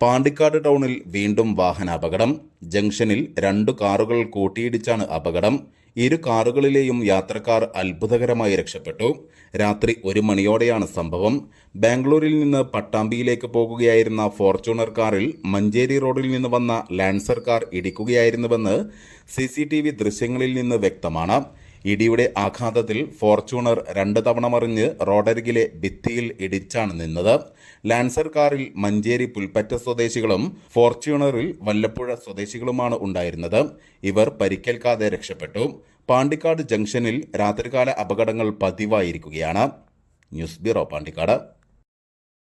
Pandikkad ടൗണിൽ വീണ്ടും വാഹനാപകടം. ജംഗ്ഷനിൽ രണ്ടു കാറുകൾ കൂട്ടിയിടിച്ചാണ് അപകടം. ഇരു കാറുകളിലെയും യാത്രക്കാർ അത്ഭുതകരമായി രക്ഷപ്പെട്ടു. രാത്രി ഒരു മണിയോടെയാണ് സംഭവം. ബാംഗ്ലൂരിൽ നിന്ന് പട്ടാമ്പിയിലേക്ക് പോകുകയായിരുന്ന ഫോർച്യൂണർ കാറിൽ മഞ്ചേരി റോഡിൽ നിന്ന് വന്ന ലാൻസർ കാർ ഇടിക്കുകയായിരുന്നുവെന്ന് സി ദൃശ്യങ്ങളിൽ നിന്ന് വ്യക്തമാണ്. ഇടിയുടെ ആഘാതത്തിൽ ഫോർച്യൂണർ രണ്ട് തവണ മറിഞ്ഞ് റോഡരികിലെ ഭിത്തിയിൽ ഇടിച്ചാണ് നിന്നത്. ലാൻസർ കാറിൽ മഞ്ചേരി പുൽപ്പറ്റ സ്വദേശികളും ഫോർച്യൂണറിൽ വല്ലപ്പുഴ സ്വദേശികളുമാണ് ഉണ്ടായിരുന്നത്. ഇവർ പരിക്കേൽക്കാതെ രക്ഷപ്പെട്ടു. പാണ്ടിക്കാട് ജംഗ്ഷനിൽ രാത്രികാല അപകടങ്ങൾ പതിവായിരിക്കുകയാണ്. News bureau Pandikkad.